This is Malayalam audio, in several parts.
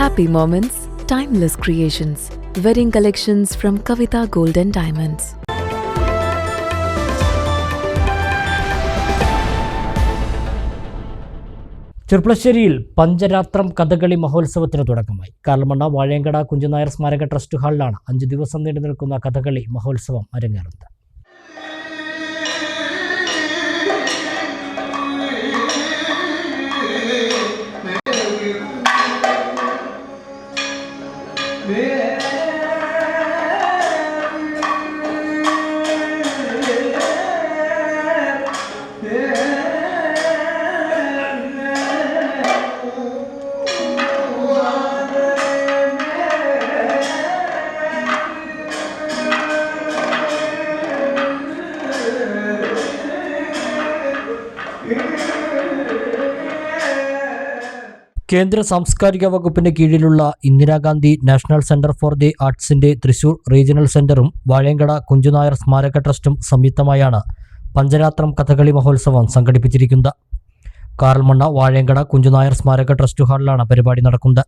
Happy moments, timeless creations. Wedding collections from Kavita Golden Diamonds. ചെർപ്പളശ്ശേരിയിൽ Pancharathram Kathakali മഹോത്സവത്തിന് തുടക്കമായി കാർമണ്ണ വാഴയങ്കട കുഞ്ചുനായർ സ്മാരക ട്രസ്റ്റ് ഹാളിലാണ് അഞ്ച് ദിവസം നീണ്ടു നിൽക്കുന്ന കഥകളി മഹോത്സവം അരങ്ങേറുന്നത് vê കേന്ദ്ര സാംസ്കാരിക വകുപ്പിന് കീഴിലുള്ള Indira Gandhi national centre for the ആർട്സിന്റെ Thrissur regional സെന്ററും വാഴയങ്കട കുഞ്ചുനായർ സ്മാരക ട്രസ്റ്റും സംയുക്തമായാണ് പഞ്ചരാത്രം കഥകളി മഹോത്സവം സംഘടിപ്പിച്ചിരിക്കുന്നത്. കാറൽമണ്ണ വാഴയങ്കട കുഞ്ചുനായർ സ്മാരക ട്രസ്റ്റ് ഹാളിലാണ് പരിപാടി നടക്കുന്നത്.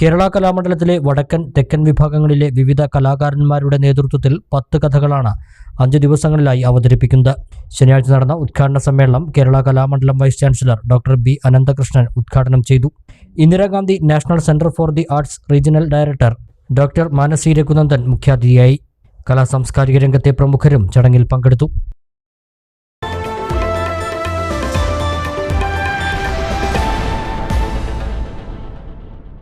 കേരള കലാമണ്ഡലത്തിലെ വടക്കൻ തെക്കൻ വിഭാഗങ്ങളിലെ വിവിധ കലാകാരന്മാരുടെ നേതൃത്വത്തിൽ പത്ത് കഥകളാണ് അഞ്ച് ദിവസങ്ങളിലായി അവതരിപ്പിക്കുന്നത്. ശനിയാഴ്ച നടന്ന ഉദ്ഘാടന സമ്മേളനം Kerala Kalamandalam vice chancellor doctor B Ananthakrishnan ഉദ്ഘാടനം ചെയ്തു. Indira Gandhi national centre for the arts regional director doctor Manasi Raghunandan മുഖ്യാതിഥിയായി. കലാ സാംസ്കാരിക രംഗത്തെ പ്രമുഖരും ചടങ്ങിൽ പങ്കെടുത്തു.